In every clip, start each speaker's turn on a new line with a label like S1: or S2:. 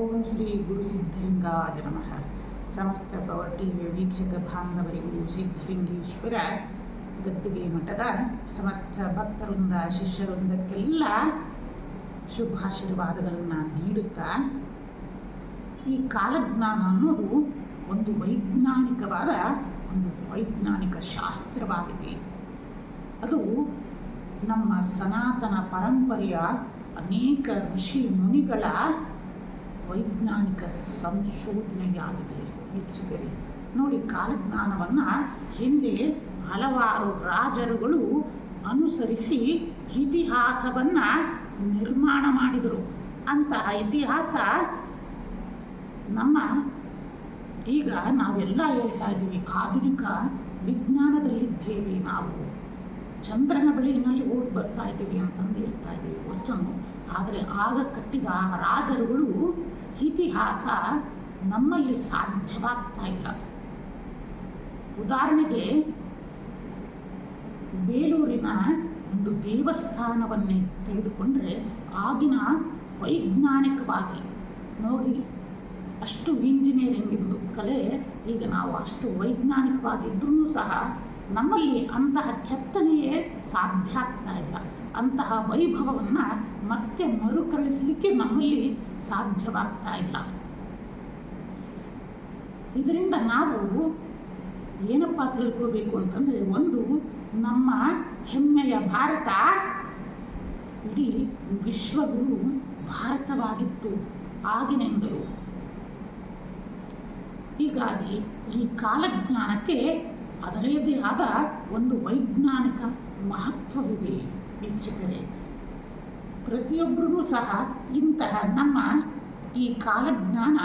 S1: ಓಂ ಶ್ರೀ ಗುರು ಸಿದ್ಧಲಿಂಗಾಯ ನಮಃ. ಸಮಸ್ತ ಪವರ್ ಟಿವಿಯ ವೀಕ್ಷಕ ಬಾಂಧವರಿಗೂ ಸಿದ್ಧಲಿಂಗೇಶ್ವರ ಗದ್ದುಗೆ ಮಠದ ಸಮಸ್ತ ಭಕ್ತವೃಂದ, ಶಿಷ್ಯವೃಂದಕ್ಕೆಲ್ಲ ಶುಭಾಶೀರ್ವಾದಗಳನ್ನು ನೀಡುತ್ತಾ ಈ ಕಾಲಜ್ಞಾನ ಅನ್ನೋದು ಒಂದು ವೈಜ್ಞಾನಿಕವಾದ ಒಂದು ವೈಜ್ಞಾನಿಕ ಶಾಸ್ತ್ರವಾಗಿದೆ. ಅದು ನಮ್ಮ ಸನಾತನ ಪರಂಪರೆಯ ಅನೇಕ ಋಷಿ ಮುನಿಗಳ ವೈಜ್ಞಾನಿಕ ಸಂಶೋಧನೆಯಾಗಿದೆ. ವೀಕ್ಷಕರೇ, ನೋಡಿ ಕಾಲಜ್ಞಾನವನ್ನು ಹಿಂದೆ ಹಲವಾರು ರಾಜರುಗಳು ಅನುಸರಿಸಿ ಇತಿಹಾಸವನ್ನು ನಿರ್ಮಾಣ ಮಾಡಿದರು. ಅಂತಹ ಇತಿಹಾಸ ನಮ್ಮ ಈಗ ನಾವೆಲ್ಲ ಹೇಳ್ತಾ ಇದ್ದೀವಿ, ಆಧುನಿಕ ವಿಜ್ಞಾನದಲ್ಲಿದ್ದೇವೆ ನಾವು. ಚಂದ್ರನ ಬಳಿಯಲ್ಲಿ ಓಡಿ ಬರ್ತಾ ಇದ್ದೀವಿ ಅಂತಂದು ಹೇಳ್ತಾ ಇದ್ದೀವಿ ಹೊರತನ್ನು ಆದರೆ ಆಗ ಕಟ್ಟಿದ ರಾಜರುಗಳು ಇತಿಹಾಸ ನಮ್ಮಲ್ಲಿ ಸಾಧ್ಯವಾಗ್ತಾ ಇಲ್ಲ. ಉದಾಹರಣೆಗೆ ಬೇಲೂರಿನ ಒಂದು ದೇವಸ್ಥಾನವನ್ನೇ ತೆಗೆದುಕೊಂಡ್ರೆ ಆಗಿನ ವೈಜ್ಞಾನಿಕವಾಗಿ ನೋಡಿ, ಅಷ್ಟು ಇಂಜಿನಿಯರಿಂಗ್ ಇದ್ದು ಕಲೆ, ಈಗ ನಾವು ಅಷ್ಟು ವೈಜ್ಞಾನಿಕವಾಗಿದ್ದರೂ ಸಹ ನಮ್ಮಲ್ಲಿ ಅಂತಹ ಕೆತ್ತನೆಯೇ ಸಾಧ್ಯ ಆಗ್ತಾ ಇಲ್ಲ. ಅಂತಹ ವೈಭವವನ್ನು ಮತ್ತೆ ಮರುಕಳಿಸಲಿಕ್ಕೆ ನಮ್ಮಲ್ಲಿ ಸಾಧ್ಯವಾಗ್ತಾ ಇಲ್ಲ. ಇದರಿಂದ ನಾವು ಏನಪ್ಪ ತಿಳ್ಕೋಬೇಕು ಅಂತಂದರೆ ಒಂದು, ನಮ್ಮ ಹೆಮ್ಮೆಯ ಭಾರತ ಇಡೀ ವಿಶ್ವಗುರು ಭಾರತವಾಗಿತ್ತು ಆಗಿನಿಂದಲೂ ಹೀಗಾಗಿ ಈ ಕಾಲಜ್ಞಾನಕ್ಕೆ ಅದರದೇ ಆದ ಒಂದು ವೈಜ್ಞಾನಿಕ ಮಹತ್ವವಿದೆ, ವೀಕ್ಷಕರೇ. ಪ್ರತಿಯೊಬ್ಬರೂ ಸಹ ಇಂತಹ ನಮ್ಮ ಈ ಕಾಲಜ್ಞಾನ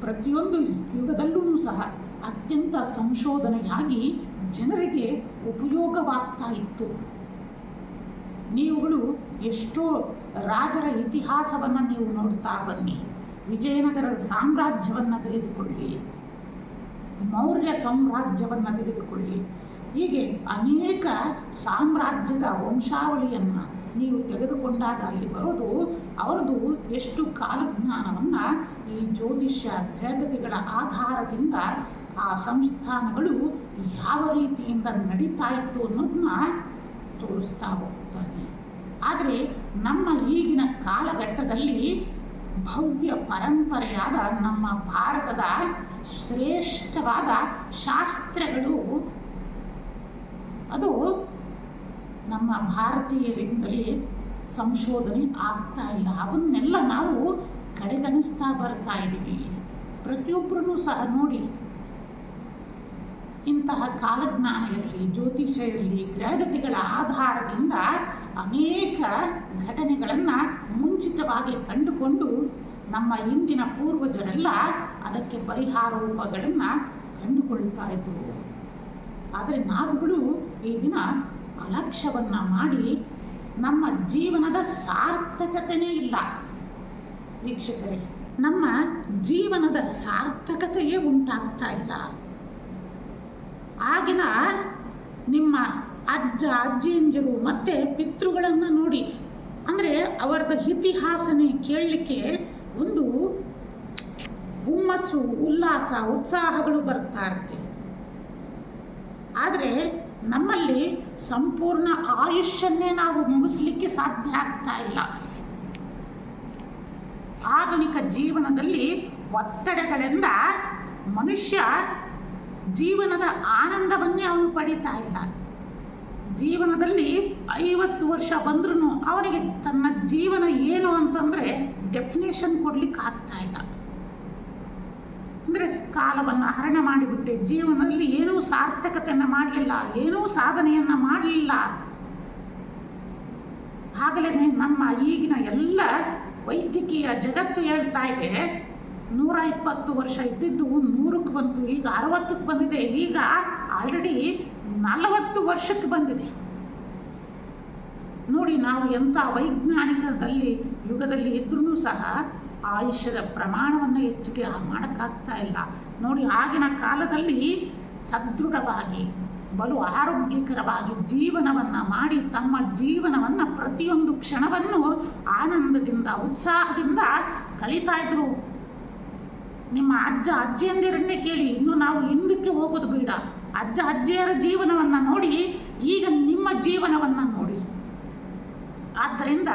S1: ಪ್ರತಿಯೊಂದು ಯುಗದಲ್ಲೂ ಸಹ ಅತ್ಯಂತ ಸಂಶೋಧನೆಯಾಗಿ ಜನರಿಗೆ ಉಪಯೋಗವಾಗ್ತಾ ಇತ್ತು. ನೀವುಗಳು ಎಷ್ಟೋ ರಾಜರ ಇತಿಹಾಸವನ್ನು ನೀವು ನೋಡ್ತಾ ಬನ್ನಿ ವಿಜಯನಗರದ ಸಾಮ್ರಾಜ್ಯವನ್ನು ತೆಗೆದುಕೊಳ್ಳಿ, ಮೌರ್ಯ ಸಾಮ್ರಾಜ್ಯವನ್ನು ತೆಗೆದುಕೊಳ್ಳಿ. ಹೀಗೆ ಅನೇಕ ಸಾಮ್ರಾಜ್ಯದ ವಂಶಾವಳಿಯನ್ನು ನೀವು ತೆಗೆದುಕೊಂಡಾಗ ಅಲ್ಲಿ ಬರೋದು ಅವರದು ಎಷ್ಟು ಕಾಲಜ್ಞಾನವನ್ನು ಈ ಜ್ಯೋತಿಷ್ಯ ಗ್ರಹಗತಿಗಳ ಆಧಾರದಿಂದ ಆ ಸಂಸ್ಥಾನಗಳು ಯಾವ ರೀತಿಯಿಂದ ನಡೀತಾ ಇತ್ತು ಅನ್ನೋದನ್ನ ತೋರಿಸ್ತಾ ಹೋಗ್ತಾರೆ ಆದರೆ ನಮ್ಮ ಈಗಿನ ಕಾಲಘಟ್ಟದಲ್ಲಿ ಭವ್ಯ ಪರಂಪರೆಯಾದ ನಮ್ಮ ಭಾರತದ ಶ್ರೇಷ್ಠವಾದ ಶಾಸ್ತ್ರಗಳು ಅದು ನಮ್ಮ ಭಾರತೀಯರಿಂದಲೇ ಸಂಶೋಧನೆ ಆಗ್ತಾ ಇಲ್ಲ. ಅವನ್ನೆಲ್ಲ ನಾವು ಕಡೆಗಣಿಸ್ತಾ ಬರ್ತಾ ಇದ್ದೀವಿ ಪ್ರತಿಯೊಬ್ಬರೂ ಸಹ ನೋಡಿ. ಇಂತಹ ಕಾಲಜ್ಞಾನ ಇರಲಿ ಜ್ಯೋತಿಷ ಇರಲಿ ಗ್ರಹಗತಿಗಳ ಆಧಾರದಿಂದ ಅನೇಕ ಘಟನೆಗಳನ್ನು ಮುಂಚಿತವಾಗಿ ಕಂಡುಕೊಂಡು ನಮ್ಮ ಇಂದಿನ ಪೂರ್ವಜರೆಲ್ಲ ಅದಕ್ಕೆ ಪರಿಹಾರ ರೂಪಗಳನ್ನು ಕಂಡುಕೊಳ್ತಾ ಇದ್ದರು ಆದರೆ ನಾವುಗಳು ಈ ದಿನ ಅಲಕ್ಷ್ಯವನ್ನು ಮಾಡಿ ನಮ್ಮ ಜೀವನದ ಸಾರ್ಥಕತೆನೇ ಇಲ್ಲ. ವೀಕ್ಷಕರೇ, ನಮ್ಮ ಜೀವನದ ಸಾರ್ಥಕತೆಯೇ ಉಂಟಾಗ್ತಾ ಇಲ್ಲ. ಆಗಿನ ನಿಮ್ಮ ಅಜ್ಜ ಅಜ್ಜಿಯಂಜರು ಮತ್ತು ಪಿತೃಗಳನ್ನು ನೋಡಿ, ಅಂದರೆ ಅವರದ ಇತಿಹಾಸನೇ ಕೇಳಲಿಕ್ಕೆ ಒಂದು ಹುಮ್ಮಸ್ಸು, ಉಲ್ಲಾಸ, ಉತ್ಸಾಹಗಳು ಬರ್ತಾ ಇರ್ತೀವಿ ಆದರೆ ನಮ್ಮಲ್ಲಿ ಸಂಪೂರ್ಣ ಆಯುಷ್ಯನ್ನೇ ನಾವು ಮುಗಿಸ್ಲಿಕ್ಕೆ ಸಾಧ್ಯ ಆಗ್ತಾ ಇಲ್ಲ. ಆಧುನಿಕ ಜೀವನದಲ್ಲಿ ಒತ್ತಡಗಳಿಂದ ಮನುಷ್ಯ ಜೀವನದ ಆನಂದವನ್ನೇ ಅವನು ಪಡೀತಾ ಇಲ್ಲ. ಜೀವನದಲ್ಲಿ ಐವತ್ತು ವರ್ಷ ಬಂದ್ರೂ ಅವನಿಗೆ ತನ್ನ ಜೀವನ ಏನು ಅಂತಂದರೆ ಡೆಫಿನೇಷನ್ ಕೊಡ್ಲಿಕ್ಕೆ ಆಗ್ತಾ ಇಲ್ಲ. ಅಂದರೆ ಕಾಲವನ್ನು ಹರಣ ಮಾಡಿಬಿಟ್ಟೆ. ಜೀವನದಲ್ಲಿ ಏನೂ ಸಾರ್ಥಕತೆಯನ್ನು ಮಾಡಲಿಲ್ಲ, ಏನೂ ಸಾಧನೆಯನ್ನು ಮಾಡಲಿಲ್ಲ. ಆಗಲೇ ನಮ್ಮ ಈಗಿನ ಎಲ್ಲ ವೈದ್ಯಕೀಯ ಜಗತ್ತು ಹೇಳ್ತಾ ಇದೆ, ನೂರ ಇಪ್ಪತ್ತು ವರ್ಷ ಇದ್ದಿದ್ದು ನೂರಕ್ಕೆ ಬಂತು, ಈಗ ಅರವತ್ತಕ್ಕೆ ಬಂದಿದೆ, ಈಗ ಆಲ್ರೆಡಿ ನಲವತ್ತು ವರ್ಷಕ್ಕೆ ಬಂದಿದೆ. ನೋಡಿ, ನಾವು ಎಂಥ ವೈಜ್ಞಾನಿಕದಲ್ಲಿ, ಯುಗದಲ್ಲಿ ಇದ್ರೂ ಸಹ ಆಯುಷ್ಯದ ಪ್ರಮಾಣವನ್ನು ಹೆಚ್ಚಿಗೆ ಮಾಡೋಕ್ಕಾಗ್ತಾ ಇಲ್ಲ. ನೋಡಿ, ಆಗಿನ ಕಾಲದಲ್ಲಿ ಸದೃಢವಾಗಿ, ಬಲು ಆರೋಗ್ಯಕರವಾಗಿ ಜೀವನವನ್ನು ಮಾಡಿ ತಮ್ಮ ಜೀವನವನ್ನು ಪ್ರತಿಯೊಂದು ಕ್ಷಣವನ್ನು ಆನಂದದಿಂದ, ಉತ್ಸಾಹದಿಂದ ಕಳೀತಾ ಇದ್ರು. ನಿಮ್ಮ ಅಜ್ಜ ಅಜ್ಜಿಯಂದಿರನ್ನೇ ಕೇಳಿ, ಇನ್ನು ನಾವು ಹಿಂದಕ್ಕೆ ಹೋಗೋದು ಬೇಡ. ಅಜ್ಜ ಅಜ್ಜಿಯರ ಜೀವನವನ್ನು ನೋಡಿ, ಈಗ ನಿಮ್ಮ ಜೀವನವನ್ನು ನೋಡಿ. ಆದ್ದರಿಂದ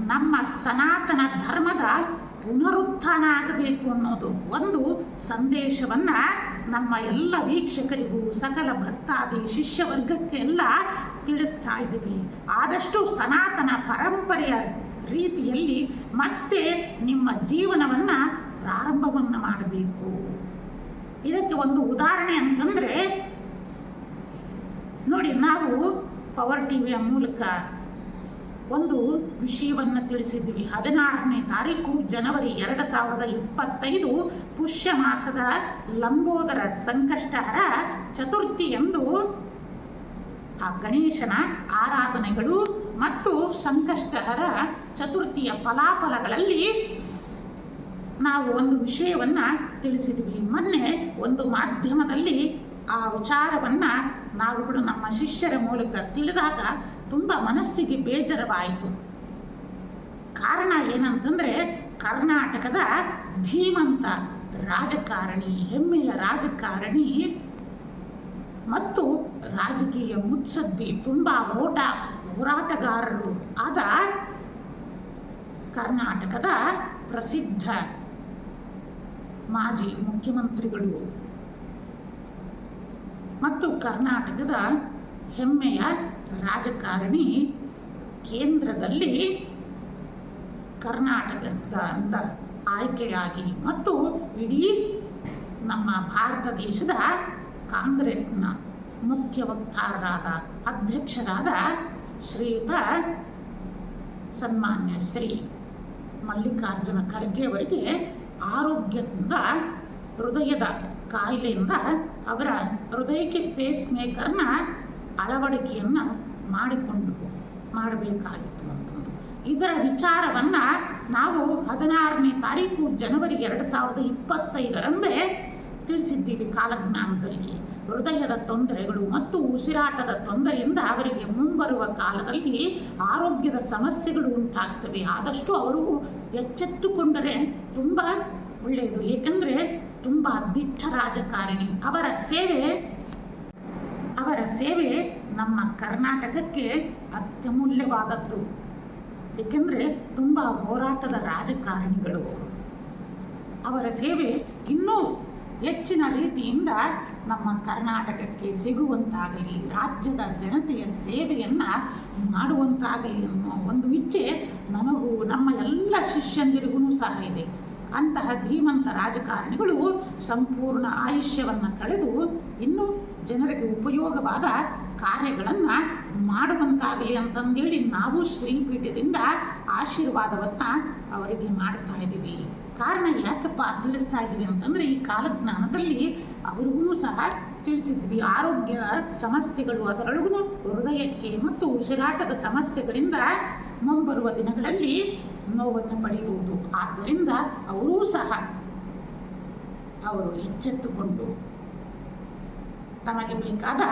S1: ನಮ್ಮ ಸನಾತನ ಧರ್ಮದ ಪುನರುತ್ಥಾನ ಆಗಬೇಕು ಅನ್ನೋದು ಒಂದು ಸಂದೇಶವನ್ನ ನಮ್ಮ ಎಲ್ಲ ವೀಕ್ಷಕರಿಗೂ ಸಕಲ ಭಕ್ತಾದಿ ಶಿಷ್ಯ ವರ್ಗಕ್ಕೆಲ್ಲ ತಿಳಿಸ್ತಾ ಇದ್ದೀವಿ. ಆದಷ್ಟು ಸನಾತನ ಪರಂಪರೆಯ ರೀತಿಯಲ್ಲಿ ಮತ್ತೆ ನಿಮ್ಮ ಜೀವನವನ್ನ ಪ್ರಾರಂಭವನ್ನ ಮಾಡಬೇಕು. ಇದಕ್ಕೆ ಒಂದು ಉದಾಹರಣೆ ಅಂತಂದ್ರೆ, ನೋಡಿ, ನಾವು ಪವರ್ ಟಿವಿಯ ಮೂಲಕ ಒಂದು ವಿಷಯವನ್ನು ತಿಳಿಸಿದ್ವಿ. ಹದಿನಾರನೇ ತಾರೀಕು ಜನವರಿ ಎರಡು ಸಾವಿರದ ಇಪ್ಪತ್ತೈದು ಪುಷ್ಯ ಮಾಸದ ಲಂಬೋದರ ಸಂಕಷ್ಟಹರ ಚತುರ್ಥಿ ಎಂದು ಆ ಗಣೇಶನ ಆರಾಧನೆಗಳು ಮತ್ತು ಸಂಕಷ್ಟಹರ ಚತುರ್ಥಿಯ ಫಲಾಫಲಗಳಲ್ಲಿ ನಾವು ಒಂದು ವಿಷಯವನ್ನ ತಿಳಿಸಿದ್ವಿ. ಮೊನ್ನೆ ಒಂದು ಮಾಧ್ಯಮದಲ್ಲಿ ಆ ವಿಚಾರವನ್ನ ನಾವುಗಳು ನಮ್ಮ ಶಿಷ್ಯರ ಮೂಲಕ ತಿಳಿದಾಗ ತುಂಬ ಮನಸ್ಸಿಗೆ ಬೇಜಾರವಾಯಿತು. ಕಾರಣ ಏನಂತಂದ್ರೆ ಕರ್ನಾಟಕದ ಧೀಮಂತ ರಾಜಕಾರಣಿ, ಹೆಮ್ಮೆಯ ರಾಜಕಾರಣಿ ಮತ್ತು ರಾಜಕೀಯ ಮುತ್ಸದ್ದಿ ತುಂಬಾ ಓಟ ಹೋರಾಟಗಾರರು ಆದ ಕರ್ನಾಟಕದ ಪ್ರಸಿದ್ಧ ಮಾಜಿ ಮುಖ್ಯಮಂತ್ರಿಗಳು. ಮತ್ತು ಕರ್ನಾಟಕದ ಹೆಮ್ಮೆಯ ರಾಜಕಾರಣಿ ಕೇಂದ್ರದಲ್ಲಿ ಕರ್ನಾಟಕದ ಆಯ್ಕೆಯಾಗಿ ಮತ್ತು ಇಡೀ ನಮ್ಮ ಭಾರತ ದೇಶದ ಕಾಂಗ್ರೆಸ್ನ ಮುಖ್ಯ ವಕ್ತಾರರಾದ, ಅಧ್ಯಕ್ಷರಾದ ಶ್ರೀಯುತ ಸನ್ಮಾನ್ಯ ಶ್ರೀ ಮಲ್ಲಿಕಾರ್ಜುನ ಖರ್ಗೆ ಆರೋಗ್ಯದಿಂದ, ಹೃದಯದ ಕಾಯಿಲೆಯಿಂದ ಅವರ ಹೃದಯಕ್ಕೆ ಪೇಸ್ ಮೇಕರ್ನ ಅಳವಡಿಕೆಯನ್ನು ಮಾಡಿಕೊಂಡು ಮಾಡಬೇಕಾಗಿತ್ತು ಅಂತಂದು ಇದರ ವಿಚಾರವನ್ನು ನಾವು ಹದಿನಾರನೇ ತಾರೀಕು ಜನವರಿ ಎರಡು ಸಾವಿರದ ಇಪ್ಪತ್ತೈದರಂದೇ ತಿಳಿಸಿದ್ದೀವಿ ಕಾಲಜ್ಞಾನದಲ್ಲಿ. ಹೃದಯದ ತೊಂದರೆಗಳು ಮತ್ತು ಉಸಿರಾಟದ ತೊಂದರೆಯಿಂದ ಅವರಿಗೆ ಮುಂಬರುವ ಕಾಲದಲ್ಲಿ ಆರೋಗ್ಯದ ಸಮಸ್ಯೆಗಳು ಉಂಟಾಗ್ತವೆ. ಆದಷ್ಟು ಅವರು ಎಚ್ಚೆತ್ತುಕೊಂಡರೆ ತುಂಬ ಒಳ್ಳೆಯದು. ಏಕೆಂದರೆ ತುಂಬ ದಿಟ್ಟ ರಾಜಕಾರಣಿ. ಅವರ ಸೇವೆ ಅವರ ಸೇವೆ ನಮ್ಮ ಕರ್ನಾಟಕಕ್ಕೆ ಅತ್ಯಮೂಲ್ಯವಾದದ್ದು ಏಕೆಂದರೆ ತುಂಬ ಹೋರಾಟದ ರಾಜಕಾರಣಿಗಳು ಅವರು. ಅವರ ಸೇವೆ ಇನ್ನೂ ಹೆಚ್ಚಿನ ರೀತಿಯಿಂದ ನಮ್ಮ ಕರ್ನಾಟಕಕ್ಕೆ ಸಿಗುವಂತಾಗಲಿ, ರಾಜ್ಯದ ಜನತೆಯ ಸೇವೆಯನ್ನು ಮಾಡುವಂತಾಗಲಿ ಅನ್ನೋ ಒಂದು ಇಚ್ಛೆ ನಮಗೂ ನಮ್ಮ ಎಲ್ಲ ಶಿಷ್ಯಂದಿರಿಗೂ ಸಹ ಇದೆ ಅಂತಹ ಧೀಮಂತ ರಾಜಕಾರಣಿಗಳು ಸಂಪೂರ್ಣ ಆಯುಷ್ಯವನ್ನು ಕಳೆದು ಇನ್ನೂ ಜನರಿಗೆ ಉಪಯೋಗವಾದ ಕಾರ್ಯಗಳನ್ನು ಮಾಡುವಂತಾಗಲಿ ಅಂತಂದೇಳಿ ನಾವು ಶ್ರೀಪೀಠದಿಂದ ಆಶೀರ್ವಾದವನ್ನು ಅವರಿಗೆ ಮಾಡ್ತಾ ಇದ್ದೀವಿ. ಕಾರಣ ಯಾಕಪ್ಪ ತಿಳಿಸ್ತಾ ಇದ್ದೀವಿ ಅಂತಂದರೆ ಈ ಕಾಲಜ್ಞಾನದಲ್ಲಿ ಅವ್ರಿಗೂ ಸಹ ತಿಳಿಸಿದ್ವಿ. ಆರೋಗ್ಯ ಸಮಸ್ಯೆಗಳು ಅದರೊಳಗೂ ಹೃದಯಕ್ಕೆ ಮತ್ತು ಉಸಿರಾಟದ ಸಮಸ್ಯೆಗಳಿಂದ ಮುಂಬರುವ ದಿನಗಳಲ್ಲಿ ನೋವನ್ನು ಪಡೆಯುವುದು. ಆದ್ದರಿಂದ ಅವರೂ ಸಹ ಅವರು ಎಚ್ಚೆತ್ತುಕೊಂಡು ತಮಗೆ ಬೇಕಾದ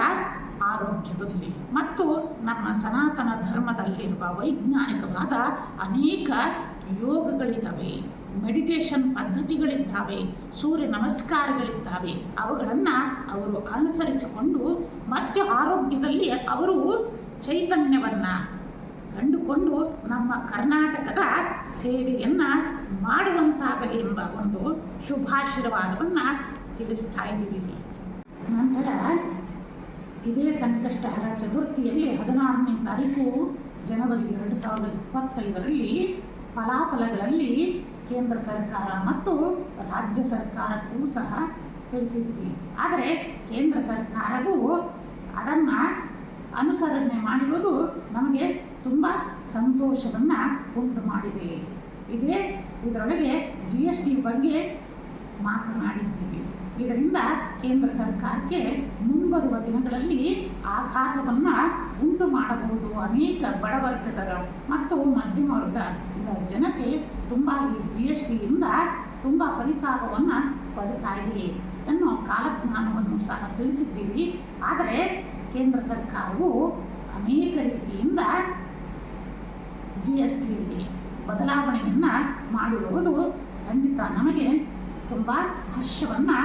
S1: ಆರೋಗ್ಯದಲ್ಲಿ ಮತ್ತು ನಮ್ಮ ಸನಾತನ ಧರ್ಮದಲ್ಲಿರುವ ವೈಜ್ಞಾನಿಕವಾದ ಅನೇಕ ಯೋಗಗಳಿದ್ದಾವೆ ಮೆಡಿಟೇಷನ್ ಪದ್ಧತಿಗಳಿದ್ದಾವೆ, ಸೂರ್ಯ ನಮಸ್ಕಾರಗಳಿದ್ದಾವೆ. ಅವುಗಳನ್ನು ಅವರು ಅನುಸರಿಸಿಕೊಂಡು ಮತ್ತು ಆರೋಗ್ಯದಲ್ಲಿ ಅವರು ಚೈತನ್ಯವನ್ನು ಕಂಡುಕೊಂಡು ನಮ್ಮ ಕರ್ನಾಟಕದ ಸೇವೆಯನ್ನು ಮಾಡುವಂತಾಗಲಿ ಎಂಬ ಒಂದು ಶುಭಾಶೀರ್ವಾದವನ್ನು ತಿಳಿಸ್ತಾ ಇದ್ದೀವಿ. ನಂತರ ಇದೇ ಸಂಕಷ್ಟಹರ ಚತುರ್ಥಿಯಲ್ಲಿ ಹದಿನಾರನೇ ತಾರೀಕು ಜನವರಿ ಎರಡು ಸಾವಿರದ ಇಪ್ಪತ್ತೈದರಲ್ಲಿ ಫಲಾಫಲಗಳಲ್ಲಿ ಕೇಂದ್ರ ಸರ್ಕಾರ ಮತ್ತು ರಾಜ್ಯ ಸರ್ಕಾರಕ್ಕೂ ಸಹ ತಿಳಿಸಿದ್ವಿ. ಆದರೆ ಕೇಂದ್ರ ಸರ್ಕಾರವು ಅದನ್ನು ಅನುಸರಣೆ ಮಾಡಿರುವುದು ನಮಗೆ ತುಂಬ ಸಂತೋಷವನ್ನು ಉಂಟು ಮಾಡಿದೆ. ಇದೇ ಇದರೊಳಗೆ ಜಿ ಎಸ್ ಟಿ ಬಗ್ಗೆ ಮಾತನಾಡಿದ್ದೀವಿ. ಇದರಿಂದ ಕೇಂದ್ರ ಸರ್ಕಾರಕ್ಕೆ ಮುಂಬರುವ ದಿನಗಳಲ್ಲಿ ಆಘಾತವನ್ನು ಉಂಟು ಮಾಡಬಹುದು ಅನೇಕ ಬಡವರ್ಗದ ಮತ್ತು ಮಧ್ಯಮ ವರ್ಗದ ಜನತೆ ತುಂಬ ಈ ಜಿ ಎಸ್ ಟಿಯಿಂದ ತುಂಬ ಫಲಿತಾಪವನ್ನು ಪಡಿತಾ ಇದೆ ಎನ್ನುವ ಕಾಲಜ್ಞಾನವನ್ನು ಸಹ ತಿಳಿಸಿದ್ದೀವಿ. ಆದರೆ ಕೇಂದ್ರ ಸರ್ಕಾರವು ಅನೇಕ ರೀತಿಯಿಂದ ಜಿ ಎಸ್ ಟಿಯಲ್ಲಿ ಬದಲಾವಣೆಯನ್ನು ಮಾಡಿರುವುದು ಖಂಡಿತ ನಮಗೆ ತುಂಬ ಹರ್ಷವನ್ನು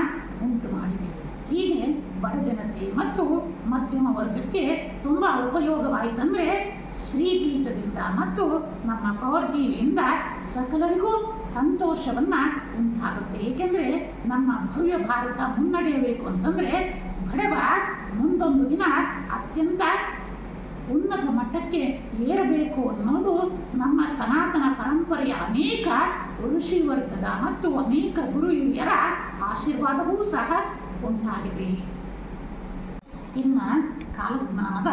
S1: ಉಂಟು ಮಾಡಿದೆ ಹೀಗೆ ಬಡ ಜನತೆ ಮತ್ತು ಮಧ್ಯಮ ವರ್ಗಕ್ಕೆ ತುಂಬ ಉಪಯೋಗವಾಯಿತಂದರೆ ಶ್ರೀಪೀಠದಿಂದ ಮತ್ತು ನಮ್ಮ ಪವರ್ ಟಿವಿಯಿಂದ ಸಕಲರಿಗೂ ಸಂತೋಷವನ್ನು ಉಂಟಾಗುತ್ತೆ. ಏಕೆಂದರೆ ನಮ್ಮ ಭವ್ಯ ಭಾರತ ಮುನ್ನಡೆಯಬೇಕು ಅಂತಂದರೆ ಬಡವ ಮುಂದೊಂದು ದಿನ ಅತ್ಯಂತ ಉನ್ನತ ಮಟ್ಟಕ್ಕೆ ಏರಬೇಕು ಅನ್ನೋದು ನಮ್ಮ ಸನಾತನ ಪರಂಪರೆಯ ಅನೇಕ ಋಷಿ ವರ್ಗದ ಮತ್ತು ಅನೇಕ ಗುರು ಹಿರಿಯರ ಆಶೀರ್ವಾದವೂ ಸಹ ಉಂಟಾಗಿದೆ. ಇನ್ನು ಕಾಲಜ್ಞಾನದ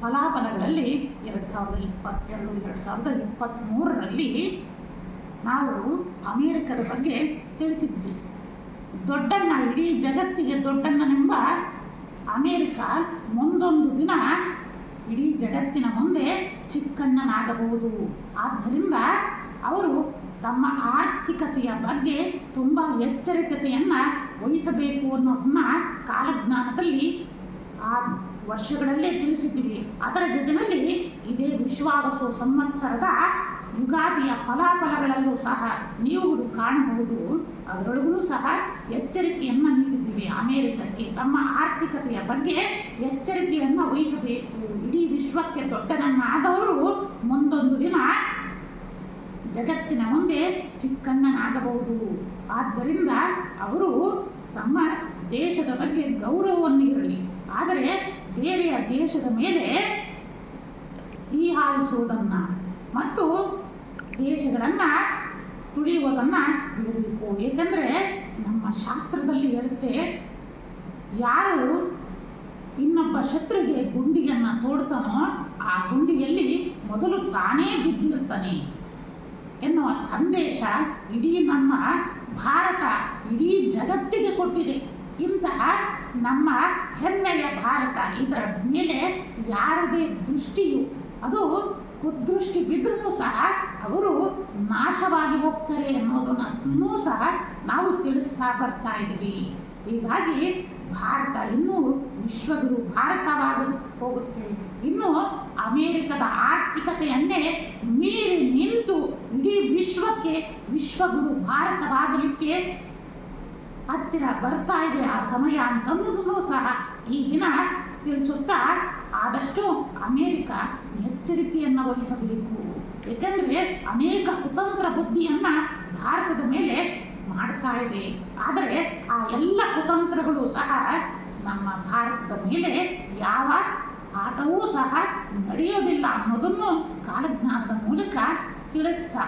S1: ಫಲಾಫಲಗಳಲ್ಲಿ ಎರಡು ಸಾವಿರದ ಇಪ್ಪತ್ತೆರಡು, ಎರಡು ಸಾವಿರದ ಇಪ್ಪತ್ತ್ಮೂರರಲ್ಲಿ ನಾವು ಅಮೇರಿಕದ ಬಗ್ಗೆ ತಿಳಿಸಿದ್ವಿ. ದೊಡ್ಡಣ್ಣ, ಇಡೀ ಜಗತ್ತಿಗೆ ದೊಡ್ಡಣ್ಣನೆಂಬ ಅಮೇರಿಕ ಮುಂದೊಂದು ದಿನ ಇಡೀ ಜಗತ್ತಿನ ಮುಂದೆ ಚಿಕ್ಕಣ್ಣನಾಗಬಹುದು. ಆದ್ದರಿಂದ ಅವರು ತಮ್ಮ ಆರ್ಥಿಕತೆಯ ಬಗ್ಗೆ ತುಂಬ ಎಚ್ಚರಿಕತೆಯನ್ನು ವಹಿಸಬೇಕು ಅನ್ನೋದನ್ನ ಕಾಲಜ್ಞಾನದಲ್ಲಿ ಆ ವರ್ಷಗಳಲ್ಲೇ ತಿಳಿಸಿದ್ದೀವಿ. ಅದರ ಜೊತೆಯಲ್ಲಿ ಇದೇ ವಿಶ್ವಾವಸು ಸಂವತ್ಸರದ ಯುಗಾದಿಯ ಫಲಾಫಲಗಳಲ್ಲೂ ಸಹ ನೀವು ಕಾಣಬಹುದು. ಅದರೊಳಗೂ ಸಹ ಎಚ್ಚರಿಕೆಯನ್ನು ನೀಡಿದ್ದೀವಿ ಅಮೇರಿಕಕ್ಕೆ, ತಮ್ಮ ಆರ್ಥಿಕತೆಯ ಬಗ್ಗೆ ಎಚ್ಚರಿಕೆಯನ್ನು ವಹಿಸಬೇಕು. ಇಡೀ ವಿಶ್ವಕ್ಕೆ ದೊಡ್ಡನನ್ನಾದವರು ಮುಂದೊಂದು ದಿನ ಜಗತ್ತಿನ ಮುಂದೆ ಚಿಕ್ಕಣ್ಣನಾಗಬಹುದು. ಆದ್ದರಿಂದ ಅವರು ತಮ್ಮ ದೇಶದ ಬಗ್ಗೆ ಗೌರವವನ್ನು ಇರಲಿ. ಆದರೆ ಬೇರೆಯ ದೇಶದ ಮೇಲೆ ಈ ಹಾಳಿಸುವುದನ್ನು ಮತ್ತು ದೇಶಗಳನ್ನು ತುಳಿಯುವುದನ್ನು ಬಿಡಬೇಕು. ಏಕೆಂದರೆ ನಮ್ಮ ಶಾಸ್ತ್ರದಲ್ಲಿ ಹೇಳುತ್ತೆ, ಯಾರು ಇನ್ನೊಬ್ಬ ಶತ್ರುಗೆ ಗುಂಡಿಯನ್ನು ತೋಡ್ತಾನೋ ಆ ಗುಂಡಿಯಲ್ಲಿ ಮೊದಲು ತಾನೇ ಬಿದ್ದಿರ್ತಾನೆ ಎನ್ನುವ ಸಂದೇಶ ಇಡೀ ನಮ್ಮ ಭಾರತ, ಇಡೀ ಜಗತ್ತಿಗೆ ಕೊಟ್ಟಿದೆ. ಇಂತಹ ನಮ್ಮ ಹೆಮ್ಮೆಯ ಭಾರತ ಇದರ ಮೇಲೆ ಯಾರದೇ ದೃಷ್ಟಿಯು, ಅದು ಕುದೃಷ್ಟಿ ಬಿದ್ದರೂ ಸಹ ಅವರು ನಾಶವಾಗಿ ಹೋಗ್ತಾರೆ ಅನ್ನೋದನ್ನು ಸಹ ನಾವು ತಿಳಿಸ್ತಾ ಬರ್ತಾ ಇದ್ದೀವಿ. ಹೀಗಾಗಿ ಭಾರತ ಇನ್ನೂ ವಿಶ್ವಗುರು ಭಾರತವಾಗ ಹೋಗುತ್ತೆ. ಇನ್ನು ಅಮೇರಿಕದ ಆರ್ಥಿಕತೆಯನ್ನೇ ಮೀರಿ ನಿಂತು ಇಡೀ ವಿಶ್ವಕ್ಕೆ ವಿಶ್ವಗುರು ಭಾರತವಾಗಲಿಕ್ಕೆ ಹತ್ತಿರ ಬರ್ತಾ ಇದೆ ಆ ಸಮಯ ಅಂತನ್ನುವುದನ್ನು ಸಹ ಈ ದಿನ ತಿಳಿಸುತ್ತಾ ಆದಷ್ಟು ಅಮೇರಿಕ ಎಚ್ಚರಿಕೆಯನ್ನು ವಹಿಸಬೇಕು. ಏಕೆಂದರೆ ಅನೇಕ ಕುತಂತ್ರ ಬುದ್ಧಿಯನ್ನು ಭಾರತದ ಮೇಲೆ ಮಾಡ್ತಾ ಇದೆ. ಆದರೆ ಆ ಎಲ್ಲ ಕುತಂತ್ರಗಳು ಸಹ ನಮ್ಮ ಭಾರತದ ಮೇಲೆ ಯಾವ ಆಟವೂ ಸಹ ನಡೆಯೋದಿಲ್ಲ ಅನ್ನೋದನ್ನು ಕಾಲಜ್ಞಾನದ ಮೂಲಕ ತಿಳಿಸ್ತಾ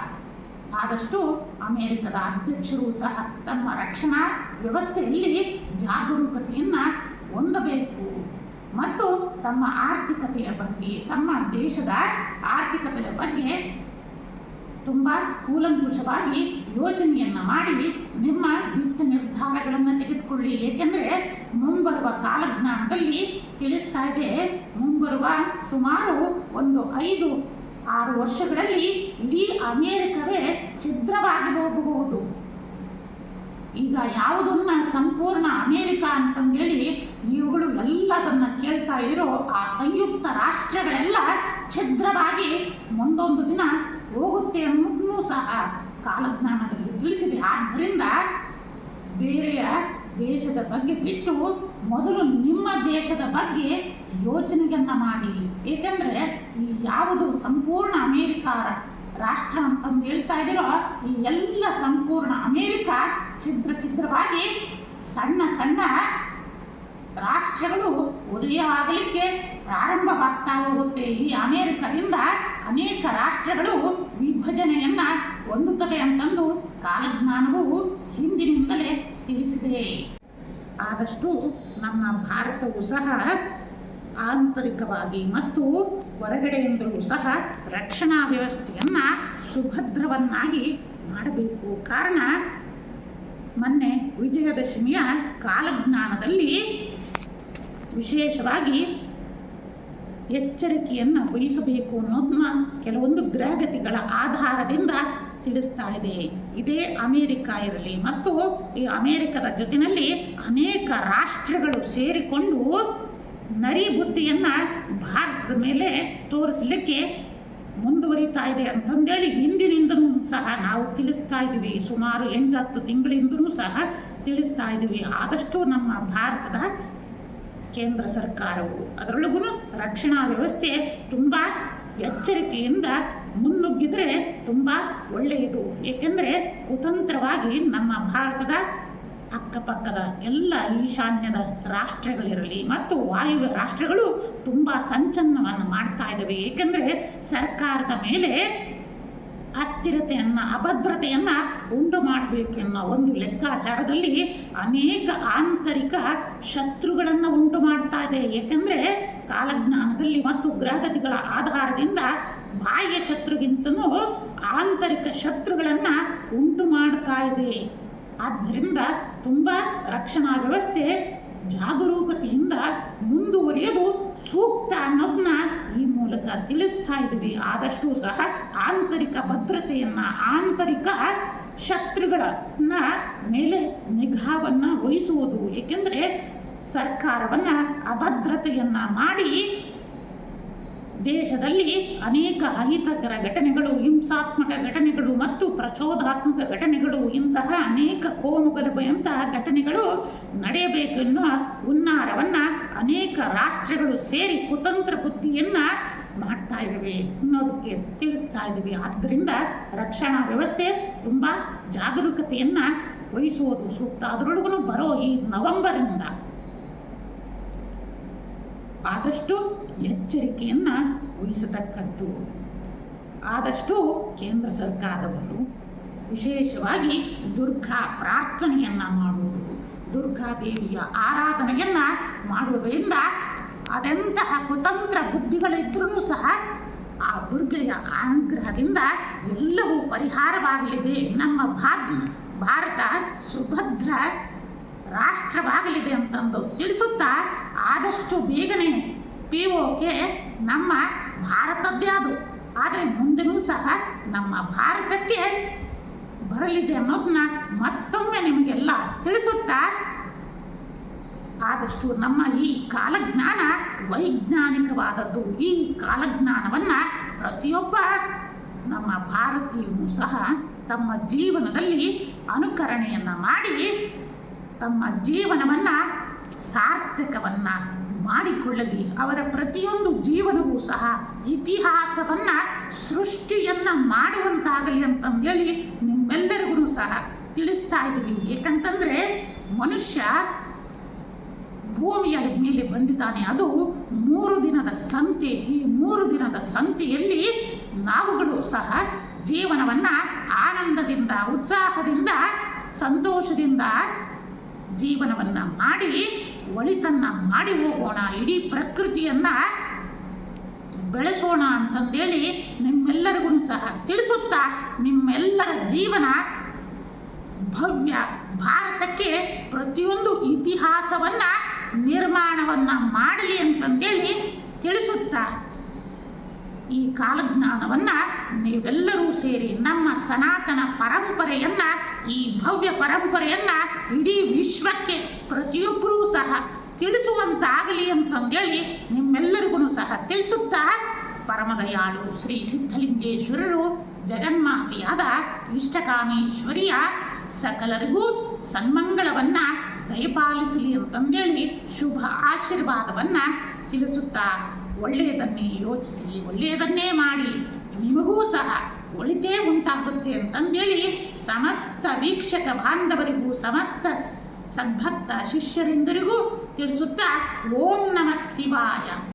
S1: ಆದಷ್ಟು ಅಮೆರಿಕದ ಅಧ್ಯಕ್ಷರು ಸಹ ತಮ್ಮ ರಕ್ಷಣಾ ವ್ಯವಸ್ಥೆಯಲ್ಲಿ ಜಾಗರೂಕತೆಯನ್ನು ಹೊಂದಬೇಕು. ಮತ್ತು ತಮ್ಮ ಆರ್ಥಿಕತೆಯ ಬಗ್ಗೆ, ತಮ್ಮ ದೇಶದ ಆರ್ಥಿಕತೆಯ ಬಗ್ಗೆ ತುಂಬ ಕೂಲಂಕುಷವಾಗಿ ಯೋಚನೆಯನ್ನು ಮಾಡಿ ನಿಮ್ಮ ದಿಟ್ಟ ನಿರ್ಧಾರಗಳನ್ನು ತೆಗೆದುಕೊಳ್ಳಿ. ಏಕೆಂದರೆ ಮುಂಬರುವ ಕಾಲಜ್ಞಾನದಲ್ಲಿ ತಿಳಿಸ್ತಾ ಇದೆ, ಮುಂಬರುವ ಸುಮಾರು ಒಂದು ಐದು, ಆರು ವರ್ಷಗಳಲ್ಲಿ ಇಡೀ ಅಮೇರಿಕವೇ ಛಿದ್ರವಾಗಿ ಹೋಗಬಹುದು. ಈಗ ಯಾವುದನ್ನ ಸಂಪೂರ್ಣ ಅಮೇರಿಕ ಅಂತಂದೇಳಿ ನೀವುಗಳು ಎಲ್ಲದನ್ನ ಕೇಳ್ತಾ ಇರೋ ಆ ಸಂಯುಕ್ತ ರಾಷ್ಟ್ರಗಳೆಲ್ಲ ಛಿದ್ರವಾಗಿ ಮುಂದೊಂದು ದಿನ ಹೋಗುತ್ತೆ ಅನ್ನೋದನ್ನು ಸಹ ಕಾಲಜ್ಞಾನದಲ್ಲಿ ತಿಳಿಸಿದೆ. ಆದ್ದರಿಂದ ಬೇರೆಯ ದೇಶದ ಬಗ್ಗೆ ಬಿಟ್ಟು ಮೊದಲು ನಿಮ್ಮ ದೇಶದ ಬಗ್ಗೆ ಯೋಚನೆಯನ್ನು ಮಾಡಿ. ಏಕೆಂದರೆ ಈ ಯಾವುದು ಸಂಪೂರ್ಣ ಅಮೇರಿಕ ರಾಷ್ಟ್ರ ಅಂತಂದು ಹೇಳ್ತಾ ಇದ್ದೀರೋ, ಈ ಎಲ್ಲ ಸಂಪೂರ್ಣ ಅಮೇರಿಕ ಛಿದ್ರ ಛಿದ್ರವಾಗಿ ಸಣ್ಣ ಸಣ್ಣ ರಾಷ್ಟ್ರಗಳು ಉದಯ ಆಗಲಿಕ್ಕೆ ಪ್ರಾರಂಭವಾಗ್ತಾ ಹೋಗುತ್ತೆ ಈ ಅಮೇರಿಕದಿಂದ. ಅನೇಕ ರಾಷ್ಟ್ರಗಳು ವಿಭಜನೆಯನ್ನ ಹೊಂದುತ್ತವೆ ಅಂತಂದು ಕಾಲಜ್ಞಾನವು ಹಿಂದಿನಿಂದಲೇ ತಿಳಿಸಿದೆ. ಆದಷ್ಟು ನಮ್ಮ ಭಾರತವು ಸಹ ಆಂತರಿಕವಾಗಿ ಮತ್ತು ಹೊರಗಡೆಯಿಂದಲೂ ಸಹ ರಕ್ಷಣಾ ವ್ಯವಸ್ಥೆಯನ್ನು ಸುಭದ್ರವನ್ನಾಗಿ ಮಾಡಬೇಕು. ಕಾರಣ, ಮೊನ್ನೆ ವಿಜಯದಶಮಿಯ ಕಾಲಜ್ಞಾನದಲ್ಲಿ ವಿಶೇಷವಾಗಿ ಎಚ್ಚರಿಕೆಯನ್ನು ವಹಿಸಬೇಕು ಅನ್ನೋದನ್ನ ಕೆಲವೊಂದು ಗ್ರಹಗತಿಗಳ ಆಧಾರದಿಂದ ತಿಳಿಸ್ತಾ ಇದೆ. ಇದೇ ಅಮೇರಿಕ ಇರಲಿ ಮತ್ತು ಈ ಅಮೇರಿಕದ ಜೊತೆಯಲ್ಲಿ ಅನೇಕ ರಾಷ್ಟ್ರಗಳು ಸೇರಿಕೊಂಡು ನರಿ ಬುದ್ಧಿಯನ್ನು ಭಾರತದ ಮೇಲೆ ತೋರಿಸಲಿಕ್ಕೆ ಮುಂದುವರಿತಾ ಇದೆ ಅಂತಂದೇಳಿ ಹಿಂದಿನಿಂದನೂ ಸಹ ನಾವು ತಿಳಿಸ್ತಾ ಇದ್ದೀವಿ. ಸುಮಾರು ಎಂಟು ಹತ್ತು ತಿಂಗಳಿಂದನೂ ಸಹ ತಿಳಿಸ್ತಾ ಇದ್ದೀವಿ. ಆದಷ್ಟು ನಮ್ಮ ಭಾರತದ ಕೇಂದ್ರ ಸರ್ಕಾರವು ಅದರೊಳಗೂ ರಕ್ಷಣಾ ವ್ಯವಸ್ಥೆ ತುಂಬ ಎಚ್ಚರಿಕೆಯಿಂದ ಮುನ್ನುಗ್ಗಿದರೆ ತುಂಬ ಒಳ್ಳೆಯದು. ಏಕೆಂದರೆ ಕುತಂತ್ರವಾಗಿ ನಮ್ಮ ಭಾರತದ ಅಕ್ಕಪಕ್ಕದ ಎಲ್ಲ ಈಶಾನ್ಯದ ರಾಷ್ಟ್ರಗಳಿರಲಿ ಮತ್ತು ವಾಯುವ್ಯ ರಾಷ್ಟ್ರಗಳು ತುಂಬ ಸಂಚಲನವನ್ನು ಮಾಡ್ತಾ ಇದ್ದಾವೆ ಏಕೆಂದರೆ ಸರ್ಕಾರದ ಮೇಲೆ ಅಸ್ಥಿರತೆಯನ್ನು, ಅಭದ್ರತೆಯನ್ನು ಉಂಟು ಮಾಡಬೇಕೆನ್ನೋ ಒಂದು ಲೆಕ್ಕಾಚಾರದಲ್ಲಿ ಅನೇಕ ಆಂತರಿಕ ಶತ್ರುಗಳನ್ನು ಉಂಟು ಮಾಡ್ತಾ ಇದೆ. ಏಕೆಂದರೆ ಕಾಲಜ್ಞಾನದಲ್ಲಿ ಮತ್ತು ಗ್ರಹಗತಿಗಳ ಆಧಾರದಿಂದ ಬಾಹ್ಯ ಶತ್ರುಗಿಂತನೂ ಆಂತರಿಕ ಶತ್ರುಗಳನ್ನು ಉಂಟು ಮಾಡ್ತಾ ಇದೆ. ಆದ್ದರಿಂದ ತುಂಬ ರಕ್ಷಣಾ ವ್ಯವಸ್ಥೆ ಜಾಗರೂಕತೆಯಿಂದ ಮುಂದುವರಿಯೋದು. ಸೂಕ್ತ ಅನ್ನೋದನ್ನ ಈ ಮೂಲಕ ತಿಳಿಸ್ತಾ ಇದ್ದೀವಿ. ಆದಷ್ಟು ಸಹ ಆಂತರಿಕ ಭದ್ರತೆಯನ್ನು, ಆಂತರಿಕ ಶತ್ರುಗಳನ್ನ ಮೇಲೆ ನಿಗಾವನ್ನು ವಹಿಸುವುದು. ಏಕೆಂದರೆ ಸರ್ಕಾರವನ್ನು ಅಭದ್ರತೆಯನ್ನು ಮಾಡಿ ದೇಶದಲ್ಲಿ ಅನೇಕ ಅಹಿತಕರ ಘಟನೆಗಳು, ಹಿಂಸಾತ್ಮಕ ಘಟನೆಗಳು ಮತ್ತು ಪ್ರಚೋದಾತ್ಮಕ ಘಟನೆಗಳು, ಇಂತಹ ಅನೇಕ ಕೋಮುಗಲಭೆಯಂತಹ ಘಟನೆಗಳು ನಡೆಯಬೇಕೆನ್ನುವ ಹುನ್ನಾರವನ್ನು ಅನೇಕ ರಾಷ್ಟ್ರಗಳು ಸೇರಿ ಕುತಂತ್ರ ಬುದ್ಧಿಯನ್ನು ಮಾಡ್ತಾ ಇದ್ದೀವಿ ಅನ್ನೋದಕ್ಕೆ ತಿಳಿಸ್ತಾ ಇದ್ದೀವಿ. ಆದ್ದರಿಂದ ರಕ್ಷಣಾ ವ್ಯವಸ್ಥೆ ತುಂಬ ಜಾಗರೂಕತೆಯನ್ನು ವಹಿಸುವುದು ಸೂಕ್ತ. ಅದರೊಳಗೂ ಬರೋ ಈ ನವೆಂಬರಿಂದ ಆದಷ್ಟು ಎಚ್ಚರಿಕೆಯನ್ನು ವಹಿಸತಕ್ಕದ್ದು. ಆದಷ್ಟು ಕೇಂದ್ರ ಸರ್ಕಾರದವರು ವಿಶೇಷವಾಗಿ ದುರ್ಗಾ ಪ್ರಾರ್ಥನೆಯನ್ನು ಮಾಡುವುದು ದುರ್ಗಾದೇವಿಯ ಆರಾಧನೆಯನ್ನು ಮಾಡುವುದರಿಂದ ಅದೆಂತಹ ಕುತಂತ್ರ ಬುದ್ಧಿಗಳಿದ್ರೂ ಸಹ ಆ ದುರ್ಗೆಯ ಅನುಗ್ರಹದಿಂದ ಎಲ್ಲವೂ ಪರಿಹಾರವಾಗಲಿದೆ. ನಮ್ಮ ಭಾಗ್ ಭಾರತ ಸುಭದ್ರ ರಾಷ್ಟ್ರವಾಗಲಿದೆ ಅಂತಂದು ತಿಳಿಸುತ್ತಾ ಆದಷ್ಟು ಬೇಗನೆ ಪಿ ಓಕೆ ನಮ್ಮ ಭಾರತದ್ದೇ ಅದು. ಆದರೆ ಮುಂದೆನೂ ಸಹ ನಮ್ಮ ಭಾರತಕ್ಕೆ ಬರಲಿದೆ ಅನ್ನೋದನ್ನ ಮತ್ತೊಮ್ಮೆ ನಿಮಗೆಲ್ಲ ತಿಳಿಸುತ್ತಾ, ಆದಷ್ಟು ನಮ್ಮ ಈ ಕಾಲಜ್ಞಾನ ವೈಜ್ಞಾನಿಕವಾದದ್ದು. ಈ ಕಾಲಜ್ಞಾನವನ್ನು ಪ್ರತಿಯೊಬ್ಬ ನಮ್ಮ ಭಾರತೀಯನು ಸಹ ತಮ್ಮ ಜೀವನದಲ್ಲಿ ಅನುಕರಣೆಯನ್ನು ಮಾಡಿ, ತಮ್ಮ ಜೀವನವನ್ನು ಸಾರ್ಥಕವನ್ನು ಮಾಡಿಕೊಳ್ಳಲಿ. ಅವರ ಪ್ರತಿಯೊಂದು ಜೀವನವೂ ಸಹ ಇತಿಹಾಸವನ್ನು, ಸೃಷ್ಟಿಯನ್ನು ಮಾಡುವಂತಾಗಲಿ ಅಂತಂದೇಳಿ ನಿಮ್ಮೆಲ್ಲರಿಗೂ ಸಹ ತಿಳಿಸ್ತಾ ಇದ್ದೀವಿ. ಏಕಂತಂದರೆ ಮನುಷ್ಯ ಭೂಮಿಯ ಮೇಲೆ ಬಂದಿದ್ದಾನೆ. ಅದು ಮೂರು ದಿನದ ಸಂತೆ. ಈ ಮೂರು ದಿನದ ಸಂತೆಯಲ್ಲಿ ನಾವುಗಳು ಸಹ ಜೀವನವನ್ನು ಆನಂದದಿಂದ, ಉತ್ಸಾಹದಿಂದ, ಸಂತೋಷದಿಂದ ಜೀವನವನ್ನು ಮಾಡಿ, ಒಳಿತನ್ನ ಮಾಡಿ ಹೋಗೋಣ, ಇಡೀ ಪ್ರಕೃತಿಯನ್ನು ಬೆಳೆಸೋಣ ಅಂತಂದೇಳಿ ನಿಮ್ಮೆಲ್ಲರಿಗೂ ಸಹ ತಿಳಿಸುತ್ತಾ, ನಿಮ್ಮೆಲ್ಲರ ಜೀವನ ಭವ್ಯ ಭಾರತಕ್ಕೆ ಪ್ರತಿಯೊಂದು ಇತಿಹಾಸವನ್ನು, ನಿರ್ಮಾಣವನ್ನು ಮಾಡಲಿ ಅಂತಂದೇಳಿ ತಿಳಿಸುತ್ತಾ, ಈ ಕಾಲಜ್ಞಾನವನ್ನು ನೀವೆಲ್ಲರೂ ಸೇರಿ ನಮ್ಮ ಸನಾತನ ಪರಂಪರೆಯನ್ನು, ಈ ಭವ್ಯ ಪರಂಪರೆಯನ್ನು ಇಡೀ ವಿಶ್ವಕ್ಕೆ ಪ್ರತಿಯೊಬ್ಬರೂ ಸಹ ತಿಳಿಸುವಂತಾಗಲಿ ಅಂತಂದೇಳಿ ನಿಮ್ಮೆಲ್ಲರಿಗೂ ಸಹ ತಿಳಿಸುತ್ತಾ ಪರಮದಯಾಳು ಶ್ರೀ ಸಿದ್ಧಲಿಂಗೇಶ್ವರರು ಜಗನ್ಮಾತೆಯಾದ ಇಷ್ಟಕಾಮೇಶ್ವರಿಯ ಸಕಲರಿಗೂ ಸನ್ಮಂಗಳವನ್ನು ದಯಪಾಲಿಸಲಿ ಅಂತಂದೇಳಿ ಶುಭ ಆಶೀರ್ವಾದವನ್ನು ತಿಳಿಸುತ್ತಾ ಒಳ್ಳೆಯದನ್ನೇ ಯೋಚಿಸಿ, ಒಳ್ಳೆಯದನ್ನೇ ಮಾಡಿ. ನಿಮಗೂ ಸಹ ಒಳಿತೇ ಉಂಟಾಗುತ್ತೆ ಅಂತಂದೇಳಿ ಸಮಸ್ತ ವೀಕ್ಷಕ ಬಾಂಧವರಿಗೂ ಸಮಸ್ತ ಸದ್ಭಕ್ತ ಶಿಷ್ಯರಿಂದರಿಗೂ ತಿಳಿಸುತ್ತಾ ಓಂ ನಮಃ ಶಿವಾಯ.